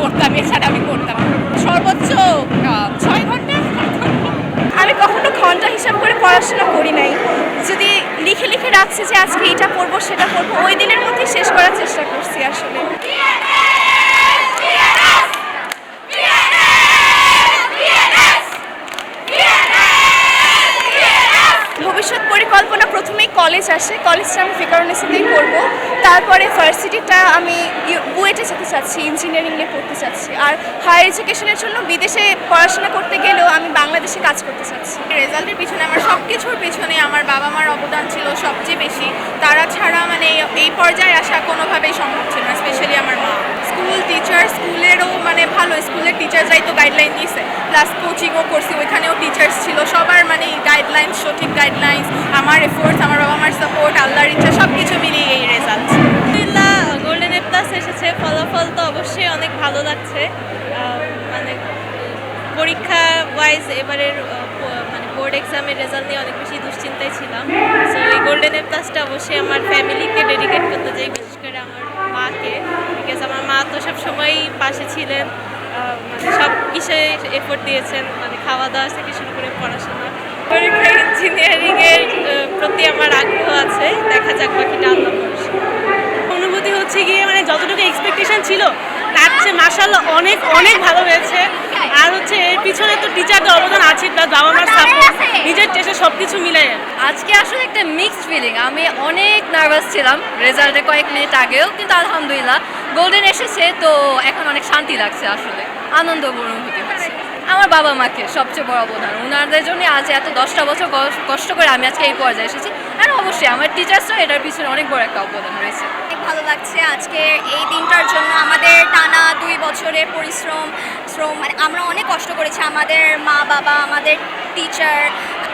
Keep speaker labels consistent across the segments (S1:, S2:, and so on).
S1: পড়তাম এছাড়া আমি করতাম সর্বোচ্চ ছয় ঘণ্টা আমি কখনো ঘণ্টা হিসাব করে পড়াশোনা করি নাই। যদি লিখে লিখে রাখছি যে আজকে এটা পড়ব, সেটা পড়ব, ওই দিনের মধ্যেই শেষ করার চেষ্টা করছি ভবিষ্যৎ পরিকল্পনা প্রথমেই কলেজ আসে। কলেজটা আমি ফিকারনেসিতেই করব। তারপরে ভার্সিটিটা আমি বুয়েটে যেতে চাচ্ছি ইঞ্জিনিয়ারিং নিয়ে পড়তে চাচ্ছি আর হায়ার এডুকেশনের জন্য বিদেশে পড়াশোনা করতে গেলেও আমি বাংলাদেশে কাজ করতে চাচ্ছি।
S2: রেজাল্টের পিছনে আমার সব কিছুর পিছনে আমার বাবা মার অবদান ছিল সবচেয়ে বেশি। তারা ছাড়া মানে এই পর্যায়ে আসা কোনোভাবেই সম্ভব ছিল না স্পেশালি আমার মা স্কুল টিচার স্কুলেরও মানে ভালো স্কুলের টিচার্সরাই তো গাইডলাইন দিয়েছে। প্লাস কোচিংও করছি, ওইখানেও টিচার্স ছিল। সবার মানে গাইডলাইন সঠিক গাইডলাইন্স আমার এফোর্টস আমার বাবা মার সাপোর্ট আল্লাহর ইচ্ছা সব কিছু মিলিয়ে এই রেজাল্ট
S3: আলহামদুলিল্লাহ গোল্ডেন এ প্লাস এসেছে। ফলাফল তো অবশ্যই অনেক ভালো লাগছে। মানে পরীক্ষা ওয়াইজ এবারের মানে বোর্ড এক্সামের রেজাল্ট নিয়ে অনেক বেশি দুশ্চিন্তায় ছিলাম। সো এই গোল্ডেন এ প্লাসটা অবশ্যই আমার ফ্যামিলিকে ডেডিকেট করতে চাই, বিশেষ করে আমার মাকে। বিকজ আমার মা তো সবসময়ই পাশে ছিলেন। মানে সব বিষয়ে এফোর্ট দিয়েছেন মানে খাওয়া দাওয়া থেকে শুরু করে পড়াশোনা। পরীক্ষা ইঞ্জিনিয়ারিংয়ের প্রতি আমার আগ্রহ আছে, দেখা যাক বাকিটা আল্লাহ
S4: অনুভূতি হচ্ছে গিয়ে মানে যতটুকু এক্সপেকটেশন ছিল, তার চেয়ে মাসাল্লাহ অনেক অনেক ভালো হয়েছে। আর হচ্ছে এর পিছনে তো টিচারদের অবদান আছে প্লাস বাবা মার সাপোর্ট নিজের টেস্টে সব কিছু মিলাই
S5: আজকে আসলে একটা মিক্সড ফিলিং আমি অনেক নার্ভাস ছিলাম। রেজাল্টে কয়েক মিনিট আগেও, কিন্তু আলহামদুলিল্লাহ গোল্ডেন এসেছে, তো এখন অনেক শান্তি লাগছে আসলে। আনন্দ অনুভূতি হচ্ছে আমার বাবা মাকে সবচেয়ে বড় অবদান। ওনাদের জন্য আজ এত দশটা বছর কষ্ট করে আমি আজকে এই পর্যায়ে এসেছি। আর অবশ্যই আমার টিচার্সরা এটার পিছনে অনেক বড় একটা অবদান রয়েছে।
S1: অনেক ভালো লাগছে আজকে এই দিনটার জন্য। আমাদের টানা দুই বছরের পরিশ্রম, শ্রম মানে আমরা অনেক কষ্ট করেছি। আমাদের মা বাবা আমাদের টিচার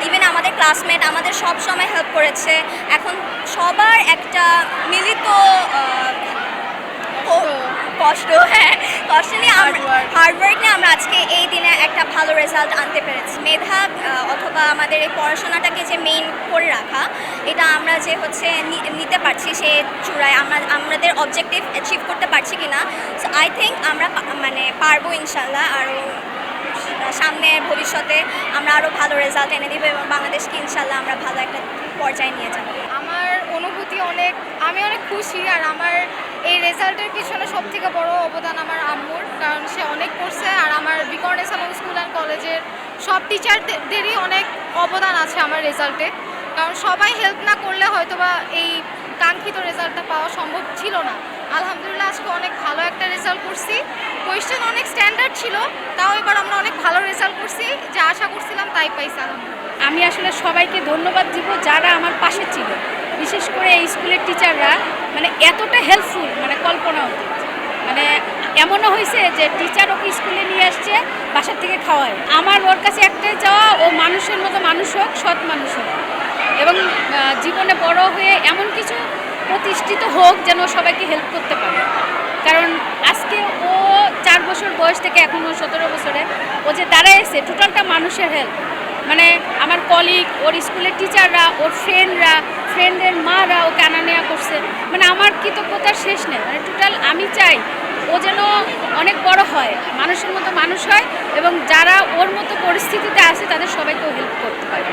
S1: ইভেন আমাদের ক্লাসমেট আমাদের সব সময় হেল্প করেছে। এখন সবার একটা মিলিত কষ্ট হ্যাঁ কষ্ট নিয়ে হার্ডওয়ার্ক নিয়ে আমরা আজকে এই দিনে একটা ভালো রেজাল্ট আনতে পেরেছি। মেধা অথবা আমাদের এই পড়াশোনাটাকে যে মেইন করে রাখা এটা আমরা যে হচ্ছে নিতে পারছি সে চূড়ায় আমরা আমাদের অবজেক্টিভ অ্যাচিভ করতে পারছি কি না সো আই থিঙ্ক আমরা মানে পারব ইনশাল্লাহ। আরও সামনে ভবিষ্যতে আমরা আরও ভালো রেজাল্ট এনে দিব এবং বাংলাদেশকে ইনশাল্লাহ আমরা ভালো একটা পর্যায়ে নিয়ে যাব।
S6: আমার অনুভূতি অনেক, আমি অনেক খুশি আর আমার এই রেজাল্টের পিছনে সব থেকে বড় অবদান আমার আম্মুর, কারণ সে অনেক করছে আর আমার বিকর্ণে সালাম স্কুল অ্যান্ড কলেজের সব টিচারদেরই অনেক অবদান আছে আমার রেজাল্টে কারণ সবাই হেল্প না করলে হয়তোবা এই কাঙ্ক্ষিত রেজাল্টটা পাওয়া সম্ভব ছিল না। আলহামদুলিল্লাহ, আজকে অনেক ভালো একটা রেজাল্ট করছি। কোয়েশ্চেন অনেক স্ট্যান্ডার্ড ছিল, তাও এবার আমরা অনেক ভালো রেজাল্ট করছি, যা আশা করছিলাম তাই পাইছি আলহামদুলিল্লাহ।
S7: আমি আসলে সবাইকে ধন্যবাদ দিব যারা আমার পাশে ছিল, বিশেষ করে এই স্কুলের টিচাররা মানে এতটা হেল্পফুল মানে কল্পনা অতীত মানে এমনও হয়েছে যে টিচার ওকে স্কুলে নিয়ে আসছে, বাসার থেকে খাওয়ায়। আমার ওর কাছে একটাই চাওয়া, ও মানুষের মতো মানুষ হোক, সৎ মানুষ হোক। এবং জীবনে বড় হয়ে এমন কিছু প্রতিষ্ঠিত হোক যেন সবাইকে হেল্প করতে পারে। কারণ আজকে ও চার বছর বয়স থেকে এখনও সতেরো বছরে, ও যে দাঁড়াইছে টোটালটা মানুষের হেল্প মানে আমার কলিগ ওর স্কুলের টিচাররা ওর ফ্রেন্ডরা ফ্রেন্ডের মারা ওকে আনা নেওয়া করছে। মানে আমার কৃতজ্ঞতার শেষ নেই। মানে টোটাল আমি চাই ও যেন অনেক বড় হয়, মানুষের মতো মানুষ হয় এবং যারা ওর মতো পরিস্থিতিতে আছে তাদের সবাইকেও হেল্প করতে পারে।